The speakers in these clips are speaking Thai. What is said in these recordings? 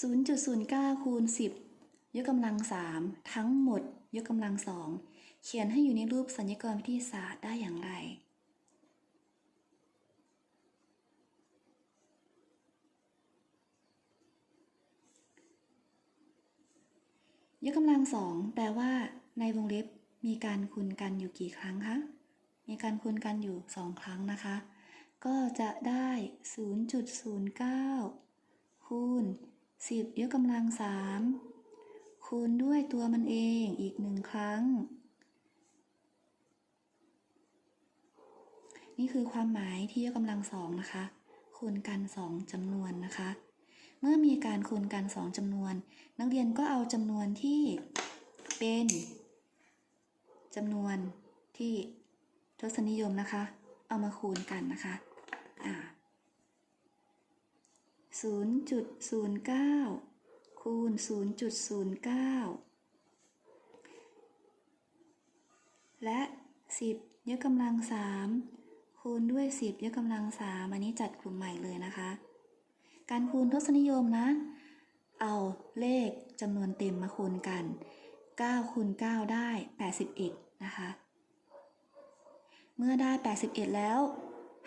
0.09คูณ10 ยกกำลัง 3 ทั้งหมด ยกกำลัง2เขียนให้อยู่ในรูปสัญญกรณ์วิทยาศาสตร์ได้อย่างไร ยกกำลังสองแปลว่า ในวงเล็บมีการคูณกันอยู่กี่ครั้งคะ มีการคูณกันอยู่สองครั้งนะคะ ก็จะได้ 0.09คูณ 10 ยกกำลัง 3 คูณด้วยตัวมันเองอีกหนึ่งครั้ง นี่คือความหมายที่ยกกำลังสองนะคะ คูณกัน 2จำนวนนะคะ เมื่อมีการคูณกัน 2จำนวน นักเรียนก็เอาจำนวนที่เป็นจำนวนที่ทศนิยมนะคะ เอามาคูณกันนะคะ อ่า 0.09 คูณ 0.09 และ 10 ยกกำลัง 3 คูณด้วย 10 ยกกำลัง 3 อันนี้จัดกลุ่มใหม่เลยนะคะ การคูณทศนิยมนะ เอาเลขจำนวนเต็มมาคูณกัน 9 คูณ 9 ได้ 81 นะคะ เมื่อได้ 81 แล้ว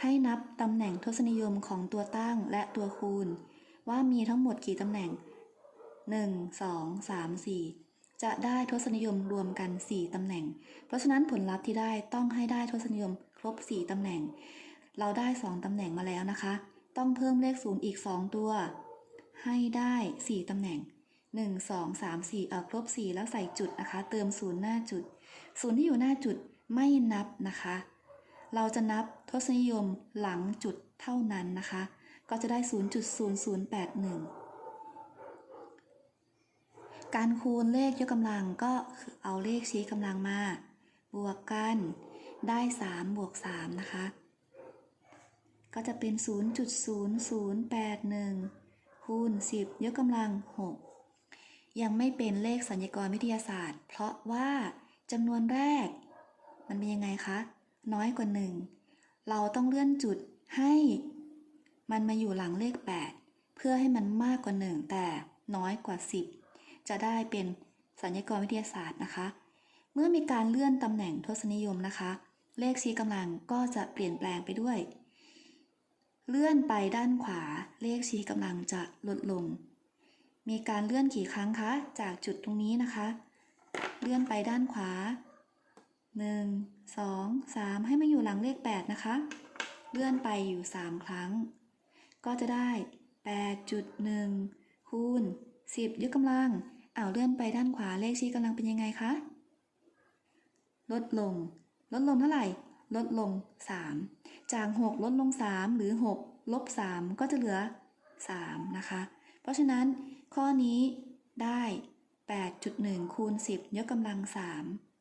ให้นับตำแหน่งทศนิยมของตัวตั้งและตัวคูณ ว่ามีทั้งหมดกี่ตำแหน่ง 1 2 3 4 จะได้ทศนิยมรวมกัน 4ตำแหน่ง เพราะฉะนั้นผลลัพธ์ที่ได้ต้องให้ได้ทศนิยมครบ 4ตำแหน่ง เราได้ 2ตำแหน่งมาแล้วนะคะ ต้องเพิ่มเลข0อีก 2 ตัว ให้ได้ 4ตำแหน่ง 1 2 3 4 เอาครบ 4 แล้วใส่จุดนะคะ เติม0หน้าจุด0ที่อยู่หน้าจุดไม่นับนะคะ เราจะนับทศนิยมหลังจุดเท่านั้นนะคะ ก็จะได้ 0.0081 การคูณเลขยกกำลังก็คือเอาเลขชี้กำลังมา บวกกันได้ 3 บวก 3 นะคะ ก็จะเป็น 0.0081 คูณ 10 ยกกำลัง 6 ยังไม่เป็นเลขสัญญกรณ์วิทยาศาสตร์ เพราะว่าจำนวนแรก มันเป็นยังไงคะ น้อยกว่า 1 เราต้องเลื่อนจุดให้ มันมาอยู่หลังเลข 8 เพื่อให้มันมากกว่า 1 แต่น้อยกว่า 10 จะได้เป็นสัญญกรณ์วิทยาศาสตร์นะคะ เมื่อมีการเลื่อนตำแหน่งทศนิยมนะคะ เลขชี้กำลังก็จะเปลี่ยนแปลงไปด้วย เลื่อนไปด้านขวา เลขชี้กำลังจะลดลง มีการเลื่อนกี่ครั้งคะ จากจุดตรงนี้นะคะ เลื่อนไปด้านขวา 1 2 3 ให้มาอยู่หลังเลข 8 นะคะ เลื่อนไปอยู่ 3 ครั้ง ก็จะได้ 8.1 คูณ 10 ยกกำลังอ้าวเลื่อนไปด้านขวาเลขชี้กำลังเป็นยังไงคะ ลดลง ลดลงเท่าไหร่ ลดลง 3 จาก 6 ลดลง 3 หรือ 6 ลบ 3 ก็จะเหลือ 3 นะคะ เพราะฉะนั้นข้อนี้ได้ 8.1 คูณ 10 ยกกำลัง 3